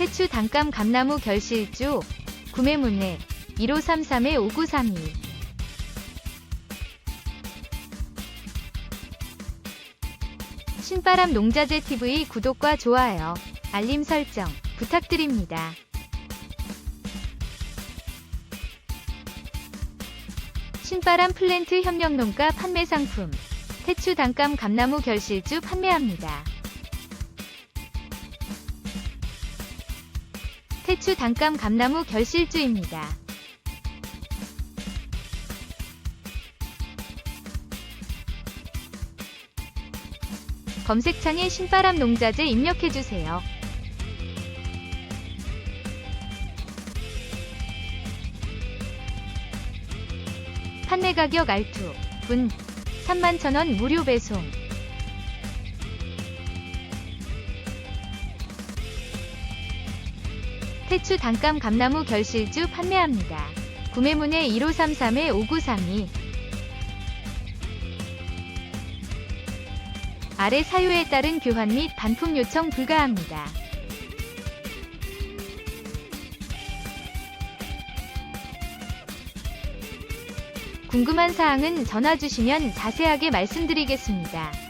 태추 단감 감나무 결실주 구매 문의 1533-5932 신바람 농자재 TV 구독과 좋아요, 알림 설정 부탁드립니다. 신바람 플랜트 협력농가 판매 상품 태추 단감 감나무 결실주 판매합니다. 태추 단감 감나무 결실주입니다. 검색창에 신바람 농자재 입력해주세요. 판매 가격 알투, 분, 31,000원 무료 배송. 태추 단감 감나무 결실주 판매합니다. 구매 문의 1533-5932 아래 사유에 따른 교환 및 반품 요청 불가합니다. 궁금한 사항은 전화 주시면 자세하게 말씀드리겠습니다.